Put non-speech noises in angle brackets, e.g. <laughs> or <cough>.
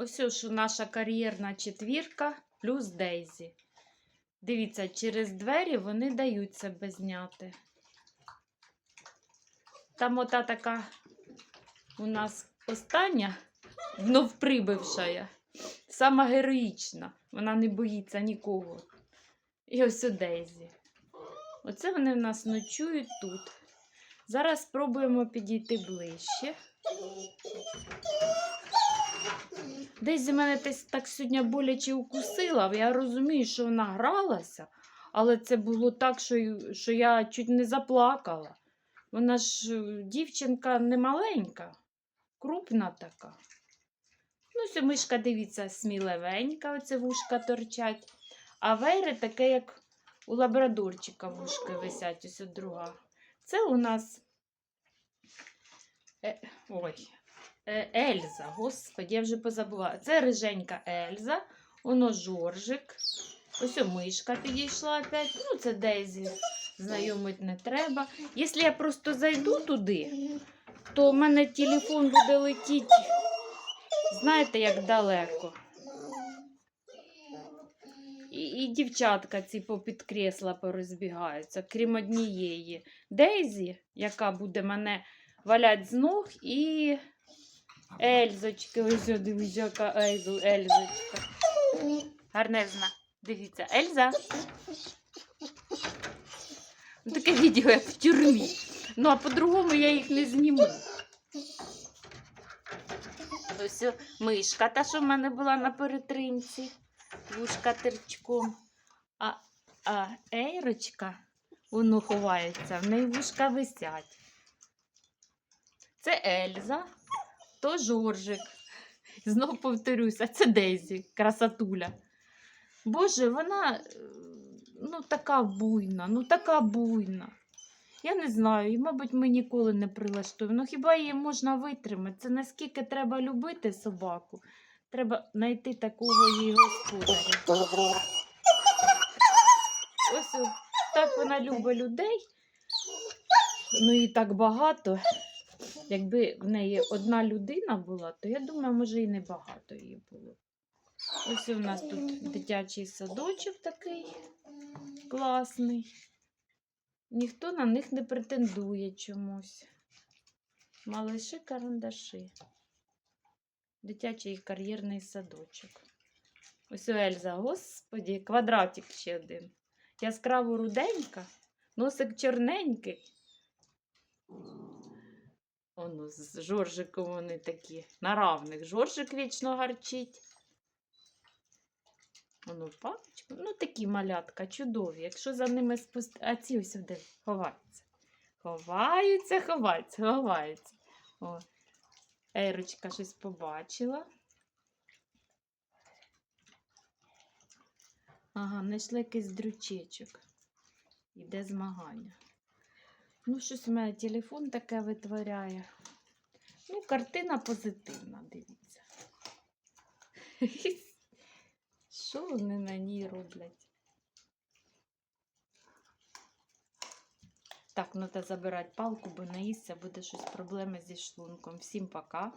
Ось ось наша кар'єрна четвірка плюс Дейзі. Дивіться, через двері вони дають себе зняти. Там ота така у нас остання, знов прибивша, сама героїчна. Вона не боїться нікого. І ось у Дейзі. Оце вони в нас ночують тут. Зараз спробуємо підійти ближче. Десь мене десь так сьогодні боляче укусила. Я розумію, що вона гралася, але це було так, що, що я чуть не заплакала. Вона ж е, дівчинка не маленька, крупна така. Ну, ось мишка, дивіться, сміливенька, оце вушка торчать. А вейри таке, як у лабрадорчика вушки висять, ось от друга. Це у нас. Е, ой, е, Ельза, господи, я вже позабула. Це риженька Ельза, воно жоржик. Ось мишка підійшла опять. Ну, це Дейзі знайомить не треба. Якщо я просто зайду туди, то в мене телефон буде летіти, знаєте, як далеко. І, і дівчатка ці попід крісла порозбігаються, крім однієї. Дейзі, яка буде мене валять з ног, і Ельзочки. Ось дивись, яка Ельзу, Ельзочка. Гарнезна. Дивіться, Ельза. Ну, Таке відео, як в тюрмі. Ну, а по-другому я їх не зніму. Ось мишка, та, що в мене була на перетримці. Вушка терчком. А, а Ейрочка, воно ховається, в неї вушка висять. Це Ельза, то Жоржик. Знову повторюся, це Дейзі, красотуля. Боже, вона е, ну, така буйна, ну така буйна. Я не знаю, і, мабуть, ми ніколи не прилаштуємо. Ну хіба її можна витримати? Це наскільки треба любити собаку? Треба знайти такого її господаря. Ось так вона любить людей. Ну і так багато. Якби в неї одна людина була, то я думаю, може і не багато її було. Ось у нас тут дитячий садочок такий класний. Ніхто на них не претендує чомусь. Малиші карандаші. Дитячий кар'єрний садочок. Ось у Ельза, господі, квадратик ще один. Яскраво руденька, носик чорненький. Оно з Жоржиком вони такі на равних. Жоржик вічно гарчить. Воно папочка. Ну, такі малятка, чудові. Якщо за ними спусти. А ці ось де ховаються. Ховаються, ховаються, ховаються. О, Ейрочка щось побачила. Ага, знайшли якийсь дрючечок. Іде змагання. Ну, щось у мене телефон таке витворяє. Ну, картина позитивна, дивіться. <laughs> Що вони на ній роблять? Так, ну та забирати палку, бо наїсться буде щось проблеми зі шлунком. Всім пока.